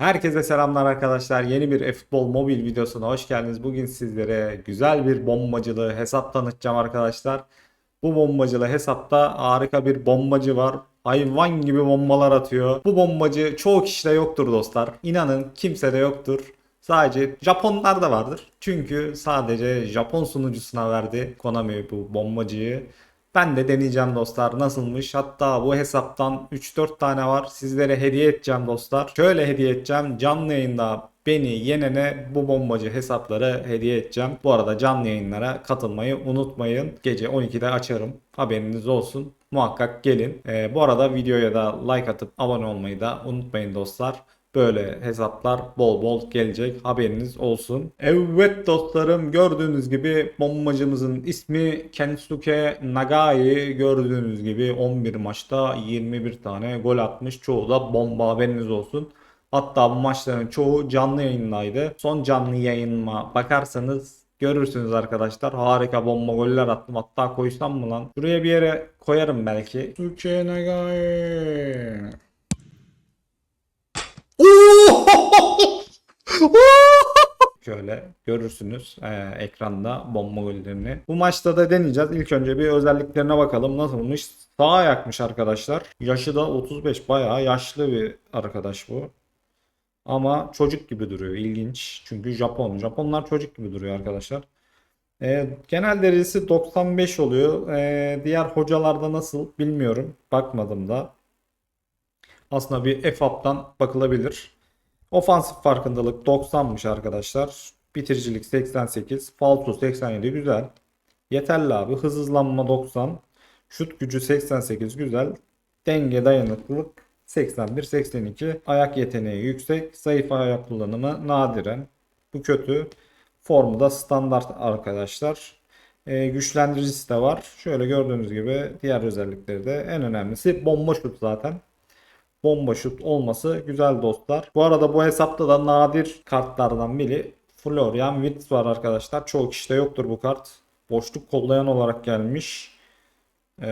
Herkese selamlar arkadaşlar. Yeni bir e-futbol mobil videosuna hoş geldiniz. Bugün sizlere güzel bir bombacılı hesap tanıtacağım arkadaşlar. Bu bombacılı hesapta harika bir bombacı var. Hayvan gibi bombalar atıyor. Bu bombacı çoğu kişide yoktur dostlar. İnanın kimsede yoktur. Sadece Japonlarda vardır. Çünkü sadece Japon sunucusuna verdi Konami bu bombacıyı. Ben de deneyeceğim dostlar nasılmış. Hatta bu hesaptan 3-4 tane var. Sizlere hediye edeceğim dostlar. Şöyle hediye edeceğim. Canlı yayında beni yenene bu bombacı hesapları hediye edeceğim. Bu arada canlı yayınlara katılmayı unutmayın. Gece 12'de açarım. Haberiniz olsun. Muhakkak gelin. Ee, bu arada videoya da like atıp abone olmayı da unutmayın dostlar. Böyle hesaplar bol bol gelecek haberiniz olsun. Evet dostlarım gördüğünüz gibi bombacımızın ismi Kensuke Nagai. Gördüğünüz gibi 11 maçta 21 tane gol atmış. Çoğu da bomba haberiniz olsun. Hatta bu maçların çoğu canlı yayındaydı. Son canlı yayınıma bakarsanız görürsünüz arkadaşlar. Harika bomba goller attım. Hatta koysam mı lan? Şuraya bir yere koyarım belki. Kensuke Nagai. Şöyle görürsünüz e, ekranda bomba gollerini. Bu maçta da deneyeceğiz. İlk önce bir özelliklerine bakalım nasılmış. Sağ ayakmış arkadaşlar. Yaşı da 35 bayağı yaşlı bir arkadaş bu. Ama çocuk gibi duruyor. İlginç. Çünkü Japon. Japonlar çocuk gibi duruyor arkadaşlar. E, genel derecesi 95 oluyor. E, diğer hocalarda nasıl bilmiyorum. Bakmadım da. Aslında bir F-Up'tan bakılabilir. Ofansif farkındalık 90'mış arkadaşlar. Bitiricilik 88. Falso 87 güzel. Yeterli abi. Hız hızlanma 90. Şut gücü 88 güzel. Denge dayanıklılık 81 82. Ayak yeteneği yüksek. Zayıf ayak kullanımı nadiren. Bu kötü. Formu da standart arkadaşlar. Ee, güçlendiricisi de var. Şöyle gördüğünüz gibi diğer özellikleri de en önemlisi bomba şut zaten bomba şut olması güzel dostlar. Bu arada bu hesapta da nadir kartlardan biri Florian Wirtz var arkadaşlar. Çoğu kişide yoktur bu kart. Boşluk kollayan olarak gelmiş. Ee,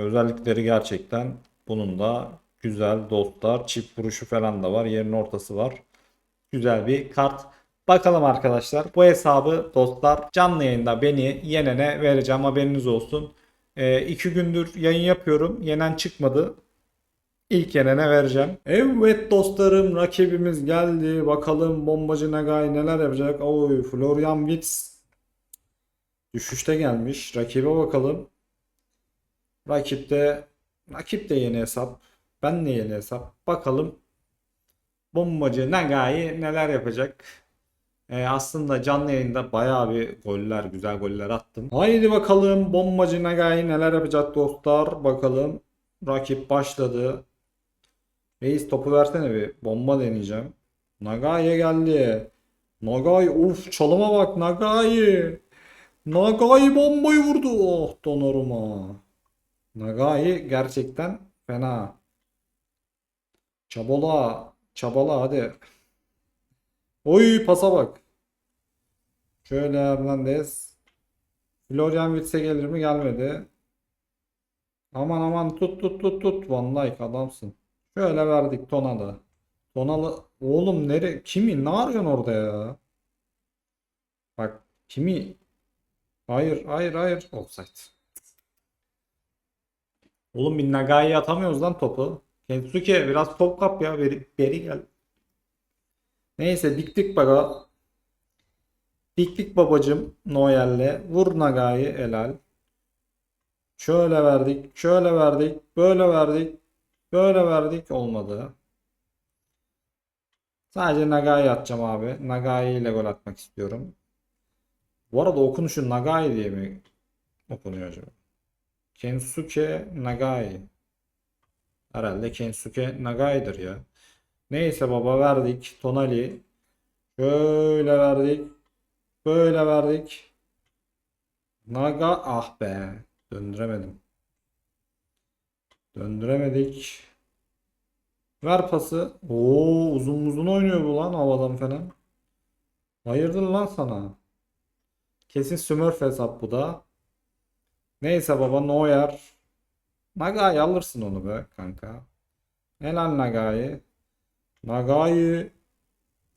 özellikleri gerçekten bunun da güzel dostlar. Çift vuruşu falan da var. Yerin ortası var. Güzel bir kart. Bakalım arkadaşlar. Bu hesabı dostlar canlı yayında beni yenene vereceğim. Haberiniz olsun. Ee, iki gündür yayın yapıyorum. Yenen çıkmadı. İlk yenene vereceğim. Evet dostlarım rakibimiz geldi. Bakalım bombacı Nagai neler yapacak. Oy Florian Wirtz düşüşte gelmiş. Rakibe bakalım. Rakipte rakip de yeni hesap. Ben de yeni hesap. Bakalım bombacı Nagai neler yapacak. Ee, aslında canlı yayında bayağı bir goller, güzel goller attım. Haydi bakalım bombacı Nagai neler yapacak dostlar. Bakalım. Rakip başladı. Reis topu versene bir. Bomba deneyeceğim. Nagai'ye geldi. Nagai uf çalıma bak Nagai. Nagai bombayı vurdu. Oh Donnarumma. Nagai gerçekten fena. Çabala. Çabala hadi. Oy pasa bak. Şöyle Hernandez. Florian Wirtz'e gelir mi? Gelmedi. Aman aman tut tut tut tut. Van Dijk adamsın. Şöyle verdik Tonal'ı. Tonal'ı oğlum nere kimi ne arıyorsun orada ya? Bak kimi Hayır hayır hayır offside. Oğlum bir Nagai'ye atamıyoruz lan topu. Kensuke biraz top kap ya beri, beri gel. Neyse diktik baba. Diktik babacım Noyer'le. Vur Nagai helal. Şöyle verdik, şöyle verdik, böyle verdik. Böyle verdik olmadı. Sadece Nagai atacağım abi. Nagai ile gol atmak istiyorum. Bu arada okunuşu Nagai diye mi okunuyor acaba? Kensuke Nagai. Herhalde Kensuke Nagai'dir ya. Neyse baba verdik. Tonali. Şöyle verdik. Böyle verdik. Naga ah be. Döndüremedim. Döndüremedik. Ver pası. Oo uzun uzun oynuyor bu lan havadan falan. Hayırdır lan sana? Kesin Smurf hesap bu da. Neyse baba Neuer. Nagai alırsın onu be kanka. Helal Nagai. Nagai.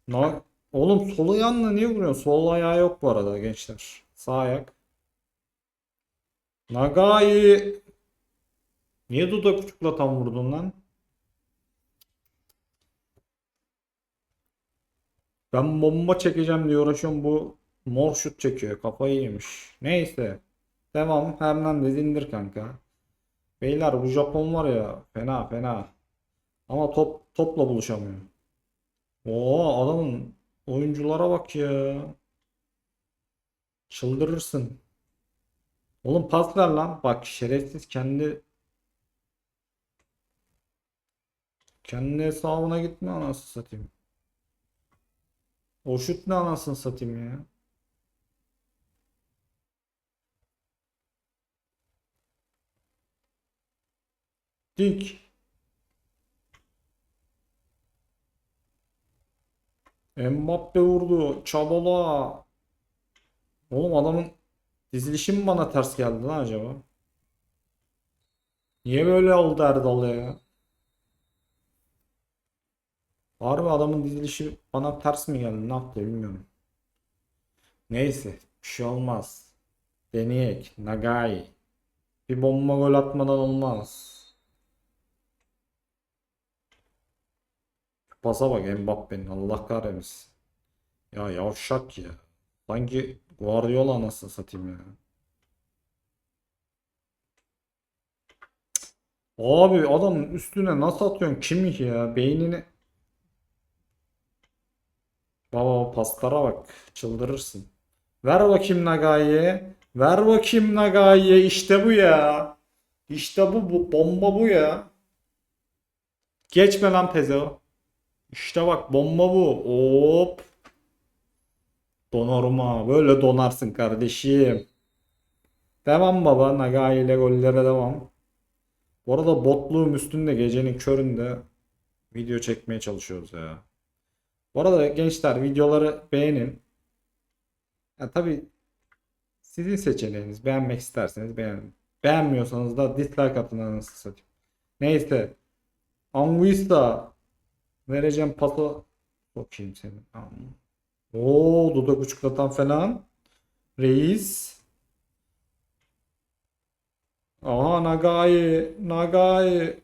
Na Oğlum sol ayağınla niye vuruyorsun? Sol ayağı yok bu arada gençler. Sağ ayak. Nagai. Niye dudak uçukla tam vurdun lan? Ben bomba çekeceğim diye uğraşıyorum. Bu mor şut çekiyor. Kafayı yemiş. Neyse. Devam. Hernandez indir kanka. Beyler bu Japon var ya fena fena. Ama top topla buluşamıyor. Oo adamın oyunculara bak ya. Çıldırırsın. Oğlum pas ver lan. Bak şerefsiz kendi kendi hesabına gitme anasını satayım. O şut ne anasını satayım ya. Dik. Mbappe vurdu. Çabala. Oğlum adamın dizilişi mi bana ters geldi lan acaba? Niye böyle oldu Erdal ya? Harbi adamın dizilişi bana ters mi geldi? Ne yaptı bilmiyorum. Neyse. Bir şey olmaz. Deneyek. Nagai. Bir bomba gol atmadan olmaz. Pasa bak Mbappe'nin Allah kahretmesin. Ya yavşak ya. Sanki Guardiola anasını satayım ya. Abi adamın üstüne nasıl atıyorsun kim ki ya? Beynini Baba paslara bak. Çıldırırsın. Ver bakayım Nagai'ye. Ver bakayım Nagai'ye. İşte bu ya. İşte bu, bu bomba bu ya. Geçme lan Pezeo. İşte bak bomba bu. Hop. Donaruma. Böyle donarsın kardeşim. Devam baba. Nagai ile gollere devam. Bu arada botluğum üstünde gecenin köründe video çekmeye çalışıyoruz ya. Bu arada gençler videoları beğenin. Ya tabii sizin seçeneğiniz. Beğenmek isterseniz beğenin. Beğenmiyorsanız da dislike atın anasını satayım. Neyse. Anguissa vereceğim pası sokayım seni. Oo dudak uçuklatan falan. Reis. Aha Nagai. Nagai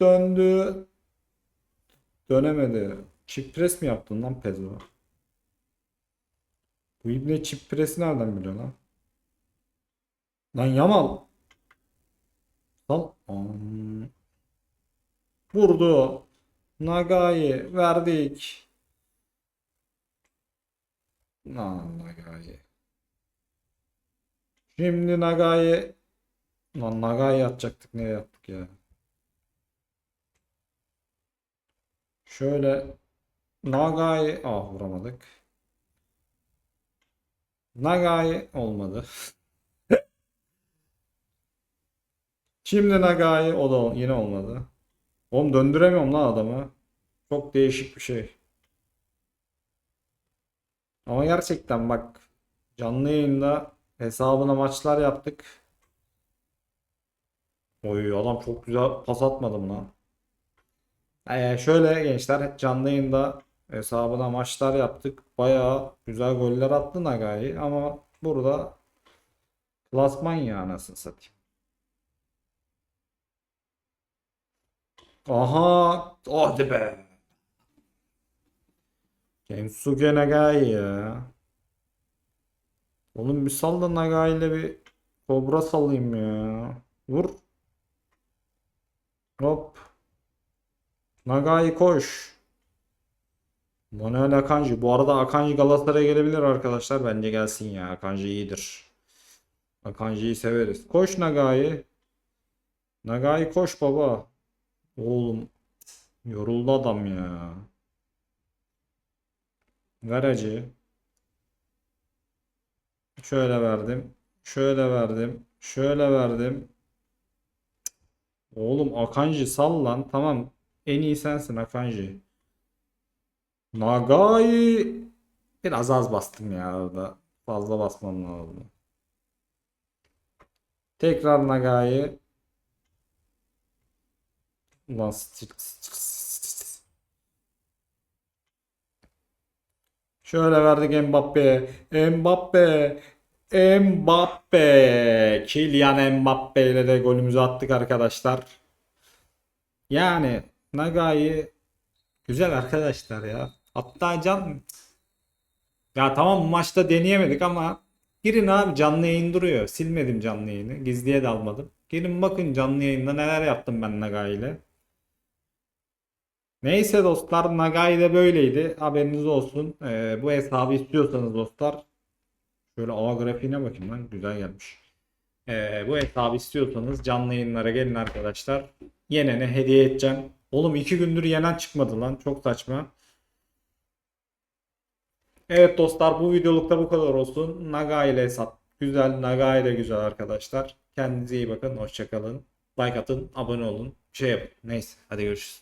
döndü. Dönemedi. Çift pres mi yaptın lan Pedro? Bu ibne çift presi nereden biliyor lan? Lan Yamal. Lan. Am. Vurdu. Nagai verdik. Lan Nagai. Şimdi Nagai. Lan Nagai atacaktık ne yaptık ya. Şöyle Nagai ah vuramadık. Nagai olmadı. Şimdi Nagai o da yine olmadı. Oğlum döndüremiyorum lan adamı. Çok değişik bir şey. Ama gerçekten bak canlı yayında hesabına maçlar yaptık. Oy adam çok güzel pas atmadım lan. Ee, şöyle gençler canlı yayında hesabına maçlar yaptık. Bayağı güzel goller attı Nagai ama burada klasman ya anasını satayım. Aha hadi be. Kensuke Nagai ya. Oğlum bir sal da Nagai ile bir kobra salayım ya. Vur. Hop. Nagai koş. Manuel Akanji. Bu arada Akanji Galatasaray'a gelebilir arkadaşlar. Bence gelsin ya. Akanji iyidir. Akanji'yi severiz. Koş Nagai. Nagai koş baba. Oğlum. Yoruldu adam ya. Ver acı. Şöyle verdim. Şöyle verdim. Şöyle verdim. Oğlum Akanji sal lan. Tamam. En iyi sensin Akanji. Nagai biraz az bastım ya arada. Fazla basmam lazım. Tekrar Nagai. Ulan Şöyle verdik Mbappe'ye. Mbappe. Mbappe. Kylian Mbappe ile de golümüzü attık arkadaşlar. Yani Naga'yı güzel arkadaşlar ya. Hatta can ya tamam maçta deneyemedik ama girin abi canlı yayın duruyor. Silmedim canlı yayını. Gizliye de almadım. Girin bakın canlı yayında neler yaptım ben Naga ile. Neyse dostlar Nagai de böyleydi. Haberiniz olsun. Ee, bu hesabı istiyorsanız dostlar şöyle A grafiğine bakın lan güzel gelmiş. Ee, bu hesabı istiyorsanız canlı yayınlara gelin arkadaşlar. Yenene hediye edeceğim. Oğlum iki gündür yenen çıkmadı lan. Çok saçma. Evet dostlar bu videolukta bu kadar olsun. Naga ile hesap güzel. Naga ile güzel arkadaşlar. Kendinize iyi bakın. Hoşçakalın. Like atın. Abone olun. Şey yapın. Neyse. Hadi görüşürüz.